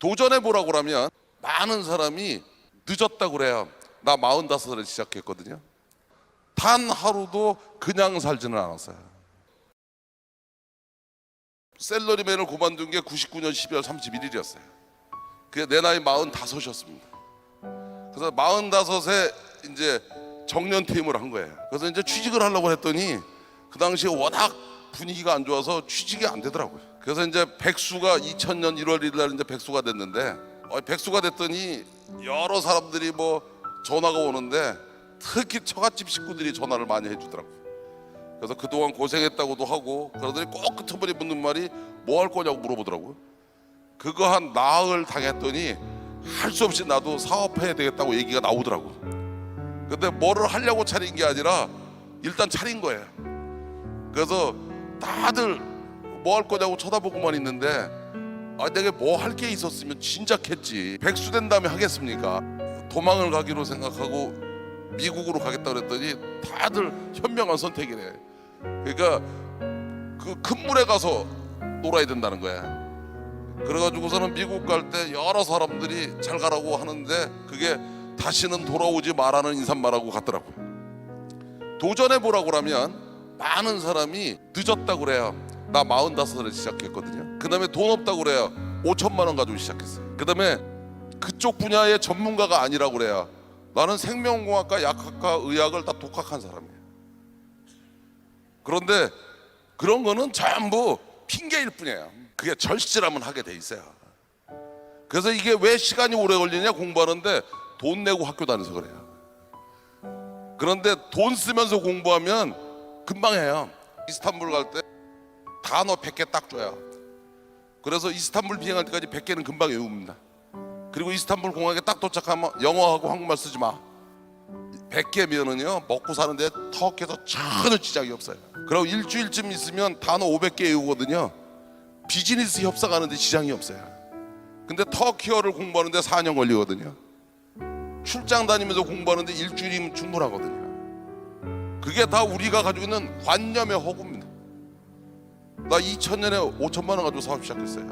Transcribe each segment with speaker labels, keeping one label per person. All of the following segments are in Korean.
Speaker 1: 도전해 보라고 그러면 많은 사람이 늦었다고 그래요. 나 45살에 시작했거든요. 단 하루도 그냥 살지는 않았어요. 셀러리맨을 그만둔 게 99년 12월 31일이었어요. 그게 내 나이 45이었습니다. 그래서 45에 이제 정년 퇴임을 한 거예요. 그래서 이제 취직을 하려고 했더니 그 당시에 워낙 분위기가 안 좋아서 취직이 안 되더라고요. 그래서 이제 백수가 2000년 1월 1일 날 이제 백수가 됐는데 어, 백수가 됐더니 여러 사람들이 뭐 전화가 오는데 특히 처갓집 식구들이 전화를 많이 해주더라고요. 그래서 그동안 고생했다고도 하고 그러더니 꼭 끝머리 묻는 말이 뭐 할 거냐고 물어보더라고요. 그거 한 나흘 당했더니 할 수 없이 나도 사업해야 되겠다고 얘기가 나오더라고. 근데 뭐를 하려고 차린 게 아니라 일단 차린 거예요. 그래서 다들 뭐 할 거냐고 쳐다보고만 있는데 아 내가 뭐 할 게 있었으면 진작 했지. 백수 된 다음에 하겠습니까? 도망을 가기로 생각하고 미국으로 가겠다 그랬더니 다들 현명한 선택이래. 그러니까 그 큰 물에 가서 놀아야 된다는 거야. 그래가지고서는 미국 갈 때 여러 사람들이 잘 가라고 하는데 그게 다시는 돌아오지 말라는 인사말하고 갔더라고요. 도전해 보라고 그러면 많은 사람이 늦었다고 그래요. 나 45살에 시작했거든요. 그 다음에 돈 없다고 그래요. 5천만 원 가지고 시작했어요. 그 다음에 그쪽 분야의 전문가가 아니라고 그래요. 나는 생명공학과, 약학과, 의학을 다 독학한 사람이에요. 그런데 그런 거는 전부 핑계일 뿐이에요. 그게 절실하면 하게 돼 있어요. 그래서 이게 왜 시간이 오래 걸리냐 공부하는데 돈 내고 학교 다녀서 그래요. 그런데 돈 쓰면서 공부하면 금방 해요. 이스탄불 갈 때 단어 100개 딱 줘요. 그래서 이스탄불 비행할 때까지 100개는 금방 외웁니다. 그리고 이스탄불 공항에 딱 도착하면 영어하고 한국말 쓰지 마. 100개면은요 먹고 사는데 턱에서 전혀 지장이 없어요. 그리고 일주일쯤 있으면 단어 500개 외우거든요. 비즈니스 협상하는데 지장이 없어요. 근데 터키어를 공부하는데 4년 걸리거든요. 출장 다니면서 공부하는데 일주일이면 충분하거든요. 그게 다 우리가 가지고 있는 관념의 허구입니다. 나 2000년에 5천만 원 가지고 사업 시작했어요.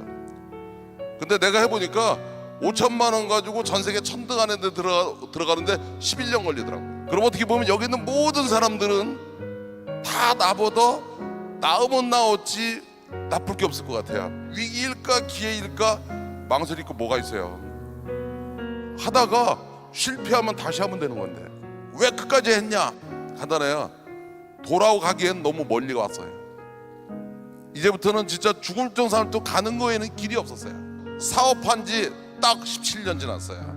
Speaker 1: 근데 내가 해보니까 5천만 원 가지고 전 세계 천등 안에 들어가, 들어가는데 11년 걸리더라고요. 그럼 어떻게 보면 여기 있는 모든 사람들은 다 나보다 나으면 나었지 나쁠 게 없을 것 같아요. 위기일까 기회일까 망설일 거 뭐가 있어요. 하다가 실패하면 다시 하면 되는 건데 왜 끝까지 했냐? 간단해요. 돌아가기엔 너무 멀리 왔어요. 이제부터는 진짜 죽을 정상도 가는 거에는 길이 없었어요. 사업한 지 딱 17년 지났어요.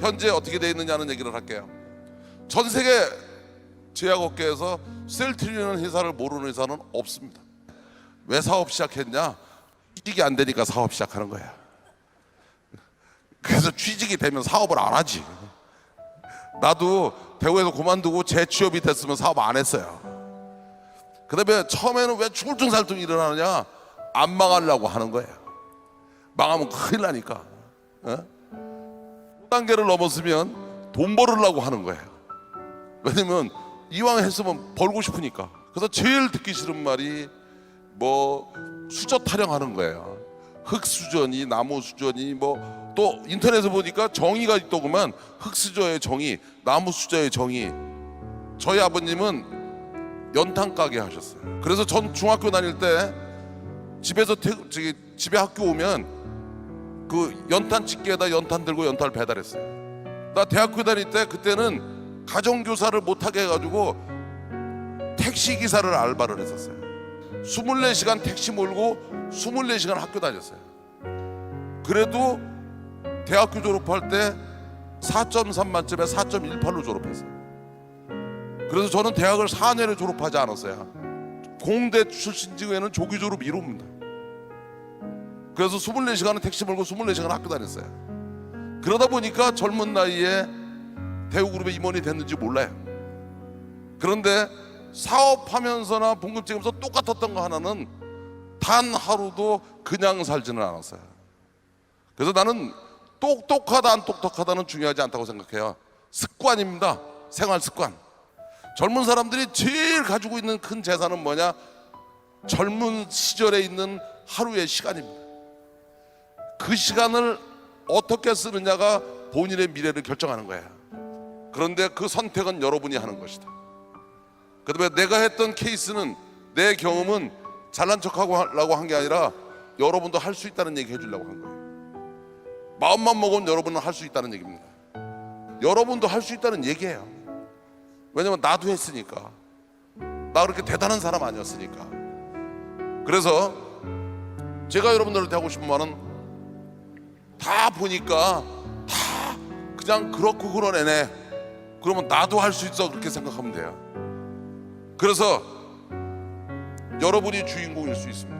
Speaker 1: 현재 어떻게 돼 있느냐는 얘기를 할게요. 전 세계 제약업계에서 셀트리는 회사를 모르는 회사는 없습니다. 왜 사업 시작했냐? 취직이 안 되니까 사업 시작하는 거야. 그래서 취직이 되면 사업을 안 하지. 나도 대구에서 그만두고 재취업이 됐으면 사업 안 했어요. 그다음에 처음에는 왜 둥살둥 일어나느냐? 안 망하려고 하는 거예요. 망하면 큰일 나니까. 어? 단계를 넘었으면 돈 벌으려고 하는 거예요. 왜냐면 이왕 했으면 벌고 싶으니까. 그래서 제일 듣기 싫은 말이 뭐 수저 타령하는 거예요. 흙 수저니 나무 수저니 뭐 또 인터넷에 보니까 정의가 있더구만 흙 수저의 정의, 나무 수저의 정의. 저희 아버님은 연탄 가게 하셨어요. 그래서 전 중학교 다닐 때 집에서 퇴, 저기 집에 학교 오면 그 연탄 집게에다 연탄 들고 연탄을 배달했어요. 나 대학교 다닐 때 그때는 가정교사를 못하게 해가지고 택시 기사를 알바를 했었어요. 24시간 택시 몰고 24시간 학교 다녔어요. 그래도 대학교 졸업할 때 4.3 만점에 4.18로 졸업했어요. 그래서 저는 대학을 4년에 졸업하지 않았어요. 공대 출신 중에는 조기 졸업 1호입니다. 그래서 24시간은 택시 몰고 24시간 학교 다녔어요. 그러다 보니까 젊은 나이에 대우그룹의 임원이 됐는지 몰라요. 그런데 사업하면서나 봉급 찍으면서 똑같았던 거 하나는 단 하루도 그냥 살지는 않았어요. 그래서 나는 똑똑하다 안 똑똑하다는 중요하지 않다고 생각해요. 습관입니다. 생활 습관. 젊은 사람들이 제일 가지고 있는 큰 재산은 뭐냐? 젊은 시절에 있는 하루의 시간입니다. 그 시간을 어떻게 쓰느냐가 본인의 미래를 결정하는 거야. 그런데 그 선택은 여러분이 하는 것이다. 그다음에 내가 했던 케이스는 내 경험은 잘난 척하고 하려고 한 게 아니라 여러분도 할 수 있다는 얘기 해주려고 한 거예요. 마음만 먹으면 여러분은 할 수 있다는 얘기입니다. 여러분도 할 수 있다는 얘기예요. 왜냐면 나도 했으니까. 나 그렇게 대단한 사람 아니었으니까. 그래서 제가 여러분들한테 하고 싶은 말은 다 보니까 다 그냥 그렇고 그러네네. 그러면 나도 할 수 있어 그렇게 생각하면 돼요. 그래서 여러분이 주인공일 수 있습니다.